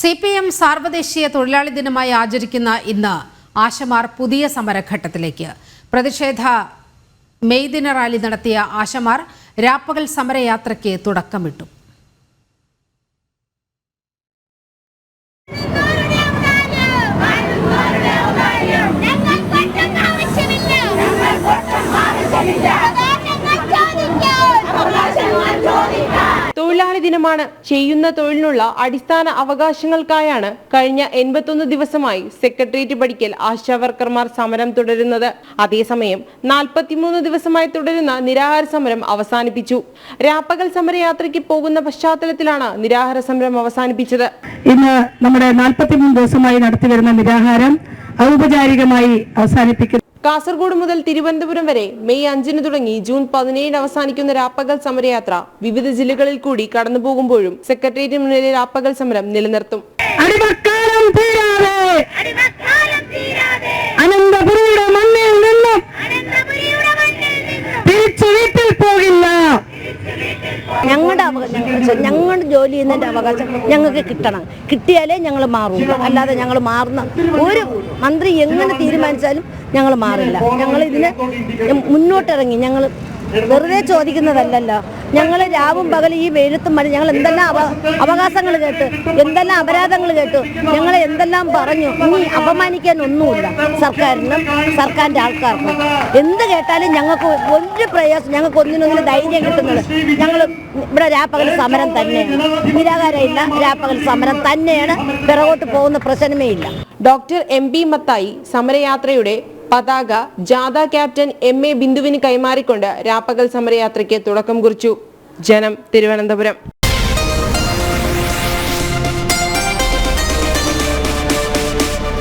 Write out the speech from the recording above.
C P M സാർവദേശീയ തൊഴിലാളി ദിനമായി ആചരിക്കുന്ന ഇന്ന് ആശമാർ പുതിയ സമരഘട്ടത്തിലേക്ക്. പ്രതിഷേധ മെയ് ദിന റാലി നടത്തിയ ആശമാർ രാപ്പകൽ സമരയാത്രയ്ക്ക് തുടക്കമിട്ടു. തൊഴിലാളി ദിനമാണ്. ചെയ്യുന്ന തൊഴിലിനുള്ള അടിസ്ഥാന അവകാശങ്ങൾക്കായാണ് കഴിഞ്ഞ എൺപത്തൊന്ന് ദിവസമായി സെക്രട്ടേറിയറ്റ് പഠിക്കൽ ആശാവർക്കർമാർ സമരം തുടരുന്നത്. അതേസമയം നാൽപ്പത്തിമൂന്ന് ദിവസമായി തുടരുന്ന നിരാഹാര സമരം അവസാനിപ്പിച്ചു. രാപ്പകൽ സമരയാത്രയ്ക്ക് പോകുന്ന പശ്ചാത്തലത്തിലാണ് നിരാഹാര സമരം അവസാനിപ്പിച്ചത്. ഇന്ന് നമ്മുടെ നാൽപ്പത്തിമൂന്ന് ദിവസമായി നടത്തിവരുന്ന നിരാഹാരം ഔപചാരികമായി അവസാനിപ്പിക്കുന്നു. കാസർഗോഡ് മുതൽ തിരുവനന്തപുരം വരെ മെയ് അഞ്ചിന് തുടങ്ങി ജൂൺ പതിനേഴിന് അവസാനിക്കുന്ന രാപ്പകൽ സമരയാത്ര വിവിധ ജില്ലകളിൽ കൂടി കടന്നു പോകുമ്പോഴും സെക്രട്ടേറിയറ്റിന് മുന്നിലെ രാപ്പകൽ സമരം നിലനിർത്തും. അവകാശം ഞങ്ങളുടെ ജോലി ചെയ്യുന്നതിന്റെ അവകാശം ഞങ്ങൾക്ക് കിട്ടണം. കിട്ടിയാലേ ഞങ്ങൾ മാറുള്ളൂ. അല്ലാതെ ഞങ്ങൾ മാറുന്ന ഒരു മന്ത്രി എങ്ങനെ തീരുമാനിച്ചാലും ഞങ്ങൾ മാറില്ല. ഞങ്ങൾ ഇതിന് മുന്നോട്ടിറങ്ങി. ഞങ്ങൾ വെറുതെ ചോദിക്കുന്നതല്ലല്ലോ. ഞങ്ങൾ രാവും പകലും ഈ വെയിലത്തും മഴ ഞങ്ങൾ എന്തെല്ലാം അവ അവകാശങ്ങൾ കേട്ട് എന്തെല്ലാം അപരാധങ്ങൾ കേട്ടു ഞങ്ങൾ എന്തെല്ലാം പറഞ്ഞു ഇനി അപമാനിക്കാൻ ഒന്നുമില്ല. സർക്കാരിനും സർക്കാരിന്റെ ആൾക്കാർക്കും. എന്ത് കേട്ടാലും ഞങ്ങൾക്ക് ഒരു പ്രയാസം ഞങ്ങൾക്ക് ഒന്നിനൊന്നിന് ധൈര്യം കിട്ടുന്നത് ഞങ്ങൾ ഇവിടെ രാപ്പകൽ സമരം തന്നെയാണ്. നിരാകാരമില്ല രാപ്പകൽ സമരം തന്നെയാണ്. പിറകോട്ട് പോകുന്ന പ്രശ്നമേ ഇല്ല. ഡോക്ടർ എം പി മത്തായി സമരയാത്രയുടെ പതാക ജാഥ ക്യാപ്റ്റൻ എം എ ബിന്ദുവിന് കൈമാറിക്കൊണ്ട് രാപ്പകൽ സമരയാത്രയ്ക്ക് തുടക്കം കുറിച്ചു. ജനം തിരുവനന്തപുരം.